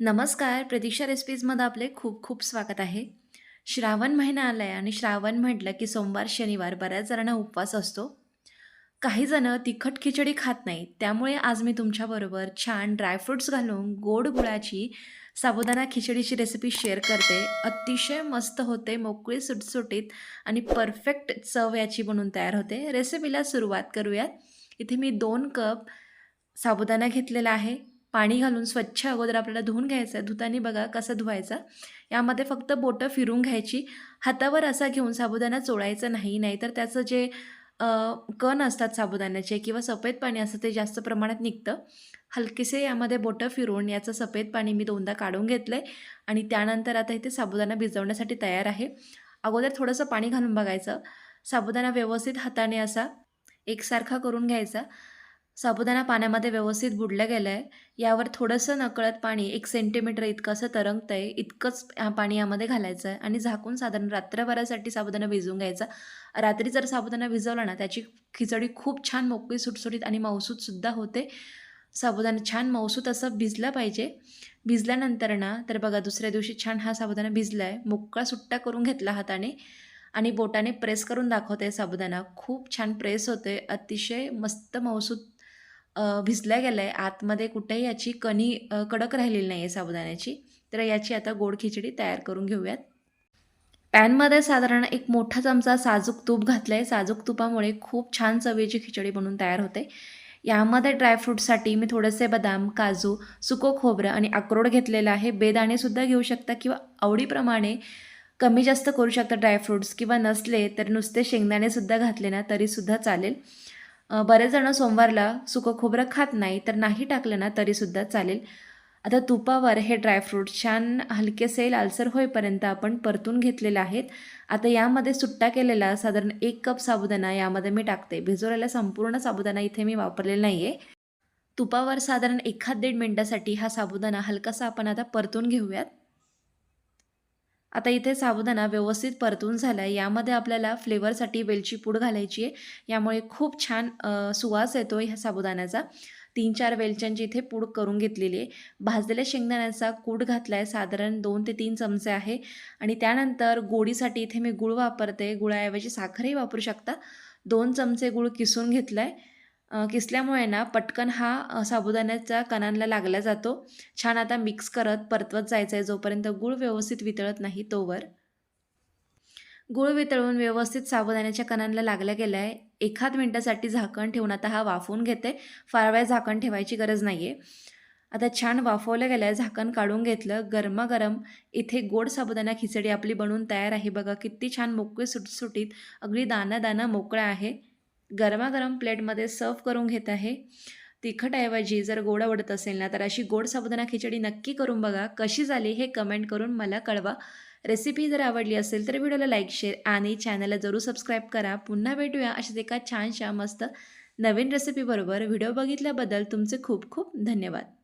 नमस्कार प्रतीक्षा रेसिपीजमध्ये आपले खूप खूप स्वागत आहे. श्रावण महिना आला आहे आणि श्रावण म्हटलं की सोमवार शनिवार बऱ्याच जणांना उपवास असतो. काही जणं तिखट खिचडी खात नाहीत त्यामुळे आज मी तुमच्याबरोबर छान ड्रायफ्रूट्स घालून गोड गुळाची साबुदाणा खिचडीची रेसिपी शेअर करते. अतिशय मस्त होते मोकळी सुटसुटीत आणि परफेक्ट चव याची बनून तयार होते. रेसिपीला सुरुवात करूयात. इथे मी दोन कप साबुदाणा घेतलेला आहे. पाणी घालून स्वच्छ अगोदर आपल्याला धुवून घ्यायचं आहे धुतानी बघा कसं धुवायचं. यामध्ये फक्त बोटं फिरून घ्यायची. हातावर असा घेऊन साबुदाणा चोळायचा नाही. नाहीतर त्याचं जे कण असतात साबुदाण्याचे किंवा सफेद पाणी असतं ते जास्त प्रमाणात निघतं. हलकेसे यामध्ये बोटं फिरवून याचं सफेद पाणी मी दोनदा काढून घेतलं आहे आणि त्यानंतर आता इथे साबुदाणा भिजवण्यासाठी तयार आहे. अगोदर थोडंसं पाणी घालून बघायचं. साबुदाणा व्यवस्थित हाताने असा एकसारखा करून घ्यायचा. साबुदाणा पाण्यामध्ये व्यवस्थित बुडलं गेलं आहे यावर थोडंसं नकळत पाणी एक सेंटीमीटर इतकं असं तरंगतं आहे इतकंच पाणी यामध्ये घालायचं आहे आणि झाकून साधारण रात्रभरासाठी साबुदाणा भिजवून घ्यायचा. रात्री जर साबुदाणा भिजवला ना त्याची खिचडी खूप छान मोकळी सुटसुटीत आणि मौसूदसुद्धा होते. साबुदाणा छान मौसूद असं भिजलं पाहिजे. भिजल्यानंतर ना तर बघा दुसऱ्या दिवशी छान हा साबुदाणा भिजला आहे मोकळा सुट्टा करून घेतला हाताने आणि बोटाने प्रेस करून दाखवते साबुदाणा. खूप छान प्रेस होते अतिशय मस्त मौसूद भिजला गेला आहे आतमध्ये कुठेही याची कणी कडक राहिलेली नाही आहे साबुदाण्याची. तर याची आता गोड खिचडी तयार करून घेऊयात. पॅनमध्ये साधारण एक मोठा चमचा साजूक तूप घातलं आहे साजूक तुपामुळे खूप छान चवीची खिचडी बनून तयार होते. यामध्ये ड्रायफ्रूटसाठी मी थोडेसे बदाम काजू सुको खोबरं आणि अक्रोड घेतलेलं आहे. बेदाणेसुद्धा घेऊ शकता किंवा आवडीप्रमाणे कमी जास्त करू शकता ड्रायफ्रूट्स किंवा नसले तर नुसते शेंगदाणेसुद्धा घातले ना तरीसुद्धा चालेल. बरेच जण सोमवारला सुकं खोबरं खात नाही तर नाही टाकलं ना तरीसुद्धा चालेल. आता तुपावर हे ड्रायफ्रूट छान हलकेसे लालसर होईपर्यंत आपण परतून घेतलेले आहेत. आता यामध्ये सुट्टा केलेला साधारण एक कप साबुदाणा यामध्ये मी टाकते. भिजवलेला संपूर्ण साबुदाणा इथे मी वापरलेला नाही आहे तुपावर साधारण एखाद दीड मिनटासाठी हा साबुदाणा हलकासा आपण आता परतून घेऊयात. आता इथे साबुदाणा व्यवस्थित परतून झाला आहे यामध्ये आपल्याला फ्लेवरसाठी वेलची पूड घालायची आहे. यामुळे खूप छान सुवास येतो ह्या साबुदाण्याचा. तीन चार वेलच्यांची इथे पूड करून घेतलेली आहे. भाजलेल्या शेंगदाण्याचा कूट घातला आहे साधारण दोन ते तीन चमचे आहे. आणि त्यानंतर गोडीसाठी इथे मी गुळ वापरते. गुळाऐवजी साखरही वापरू शकता. दोन चमचे गुळ किसून घेतला आहे किसल्यामुळे ना पटकन हा साबुदाण्याच्या कणांना लागला जातो. छान आता मिक्स करत परतवत जायचं आहे जोपर्यंत गूळ व्यवस्थित वितळत नाही तोवर. गूळ वितळून व्यवस्थित साबुदाण्याच्या कणांना लागला गेला आहे एखाद मिनटासाठी झाकण ठेवून आता हा वाफवून घेते. फार वेळ झाकण ठेवायची गरज नाही आहे आता छान वाफवलं गेलं आहे झाकण काढून घेतलं गरमागरम. इथे गोड साबुदाणा खिचडी आपली बनवून तयार आहे. बघा किती छान मोकळी सुटसुटीत अगदी दाना दाना मोकळा आहे. गरमागरम प्लेटमध्ये सर्व करून घेत आहे. तिखटऐवजी जर गोड आवडत असेल ना तर अशी गोड साबुदाणा खिचडी नक्की करून बघा. कशी झाली हे कमेंट करून मला कळवा. रेसिपी जर आवडली असेल तर व्हिडिओला लाईक शेअर आणि चॅनलला जरूर सबस्क्राईब करा. पुन्हा भेटूया अशाच एका छानशा मस्त नवीन रेसिपीबरोबर व्हिडिओ बघितल्याबद्दल तुमचे खूप खूप धन्यवाद.